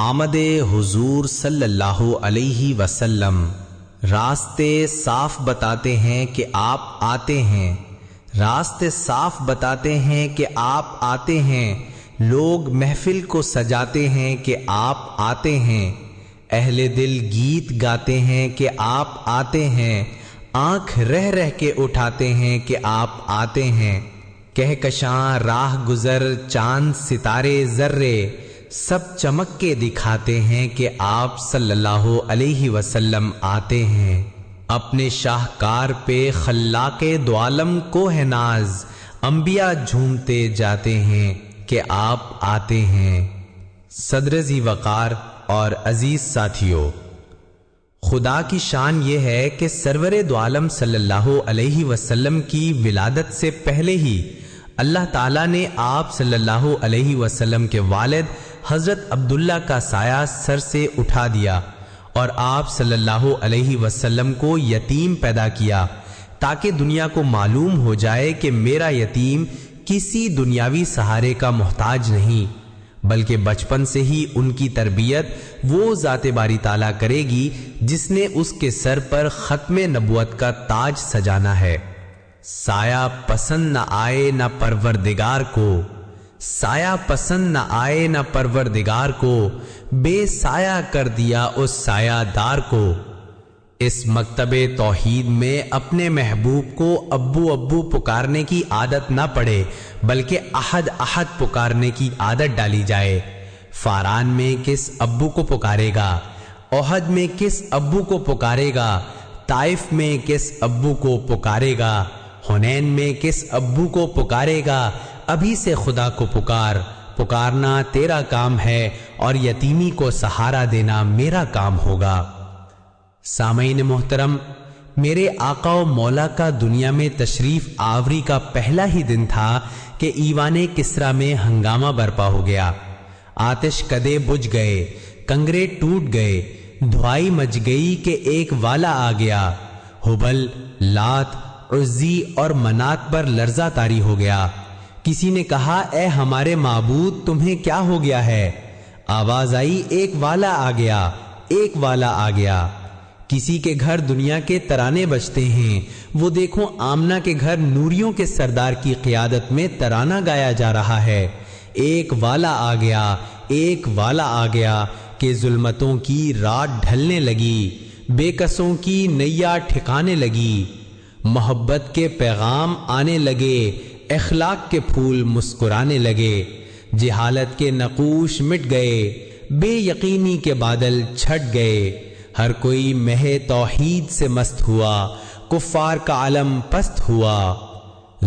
آمد حضور صلی اللہ علیہ وسلم، راستے صاف بتاتے ہیں کہ آپ آتے ہیں۔ راستے صاف بتاتے ہیں کہ آپ آتے ہیں۔ لوگ محفل کو سجاتے ہیں کہ آپ آتے ہیں۔ اہل دل گیت گاتے ہیں کہ آپ آتے ہیں۔ آنکھ رہ رہ کے اٹھاتے ہیں کہ آپ آتے ہیں۔ کہکشاں راہ گزر چاند ستارے ذرے۔ سب چمک کے دکھاتے ہیں کہ آپ صلی اللہ علیہ وسلم آتے ہیں۔ اپنے شاہکار پہ خلاق دعالم کو ہے ناز۔ انبیاء جھومتے جاتے ہیں کہ آپ آتے ہیں۔ صدر زی وقار اور عزیز ساتھیوں، خدا کی شان یہ ہے کہ سرور دعالم صلی اللہ علیہ وسلم کی ولادت سے پہلے ہی اللہ تعالیٰ نے آپ صلی اللہ علیہ وسلم کے والد حضرت عبداللہ کا سایہ سر سے اٹھا دیا اور آپ صلی اللہ علیہ وسلم کو یتیم پیدا کیا تاکہ دنیا کو معلوم ہو جائے کہ میرا یتیم کسی دنیاوی سہارے کا محتاج نہیں، بلکہ بچپن سے ہی ان کی تربیت وہ ذات باری تعالیٰ کرے گی جس نے اس کے سر پر ختم نبوت کا تاج سجانا ہے۔ سایہ پسند نہ آئے نہ پروردگار کو، سایہ پسند نہ آئے نہ پروردگار کو، بے سایہ کر دیا اس سایہ دار کو۔ اس مکتب توحید میں اپنے محبوب کو ابو ابو پکارنے کی عادت نہ پڑے، بلکہ احد احد پکارنے کی عادت ڈالی جائے۔ فاران میں کس ابو کو پکارے گا؟ اوہد میں کس ابو کو پکارے گا؟ طائف میں کس ابو کو پکارے گا؟ ہنین میں کس ابو کو پکارے گا، ابھی سے خدا کو پکار۔ پکارنا تیرا کام ہے اور یتیمی کو سہارا دینا میرا کام ہوگا۔ سامعین محترم، میرے آقا و مولا کا دنیا میں تشریف آوری کا پہلا ہی دن تھا کہ ایوان کسرا میں ہنگامہ برپا ہو گیا۔ آتش کدے بجھ گئے، کنگرے ٹوٹ گئے، دھوائی مچ گئی کہ ایک والا آ گیا۔ ہوبل لات عزی اور منات پر لرزہ تاری ہو گیا۔ کسی نے کہا، اے ہمارے معبود، تمہیں کیا ہو گیا ہے؟ آواز آئی، ایک والا آ گیا، ایک والا آ گیا۔ کسی کے گھر دنیا کے ترانے بجتے ہیں۔ وہ دیکھو، آمنا کے گھر نوریوں کے سردار کی قیادت میں ترانہ گایا جا رہا ہے۔ ایک والا آ گیا، ایک والا آ گیا، کہ ظلمتوں کی رات ڈھلنے لگی، بے قصوں کی نیا ٹھکانے لگی۔ محبت کے پیغام آنے لگے، اخلاق کے پھول مسکرانے لگے، جہالت کے نقوش مٹ گئے، بے یقینی کے بادل چھٹ گئے۔ ہر کوئی مہ توحید سے مست ہوا، کفار کا علم پست ہوا۔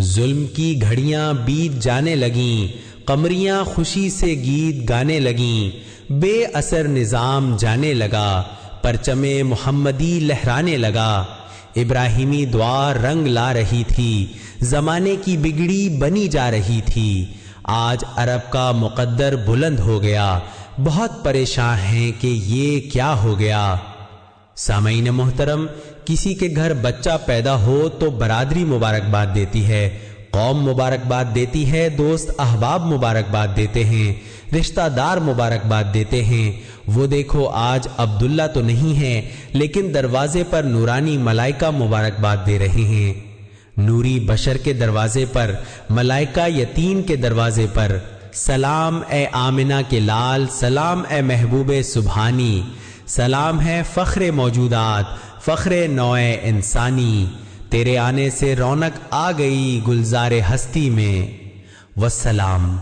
ظلم کی گھڑیاں بیت جانے لگیں، قمریاں خوشی سے گیت گانے لگیں۔ بے اثر نظام جانے لگا، پرچم محمدی لہرانے لگا۔ ابراہیمی دعا رنگ لا رہی تھی، زمانے کی بگڑی بنی جا رہی تھی۔ آج عرب کا مقدر بلند ہو گیا۔ بہت پریشان ہیں کہ یہ کیا ہو گیا۔ سامعین محترم، کسی کے گھر بچہ پیدا ہو تو برادری مبارکباد دیتی ہے، قوم مبارکباد دیتی ہے، دوست احباب مبارکباد دیتے ہیں۔ رشتہ دار مبارکباد دیتے ہیں۔ وہ دیکھو، آج عبداللہ تو نہیں ہے، لیکن دروازے پر نورانی ملائکہ مبارکباد دے رہے ہیں۔ نوری بشر کے دروازے پر، ملائکہ یتیم کے دروازے پر۔ سلام اے آمنہ کے لال، سلام اے محبوب سبحانی۔ سلام ہے فخر موجودات، فخر نوع انسانی۔ تیرے آنے سے رونق آ گئی گلزار ہستی میں۔ وسلام۔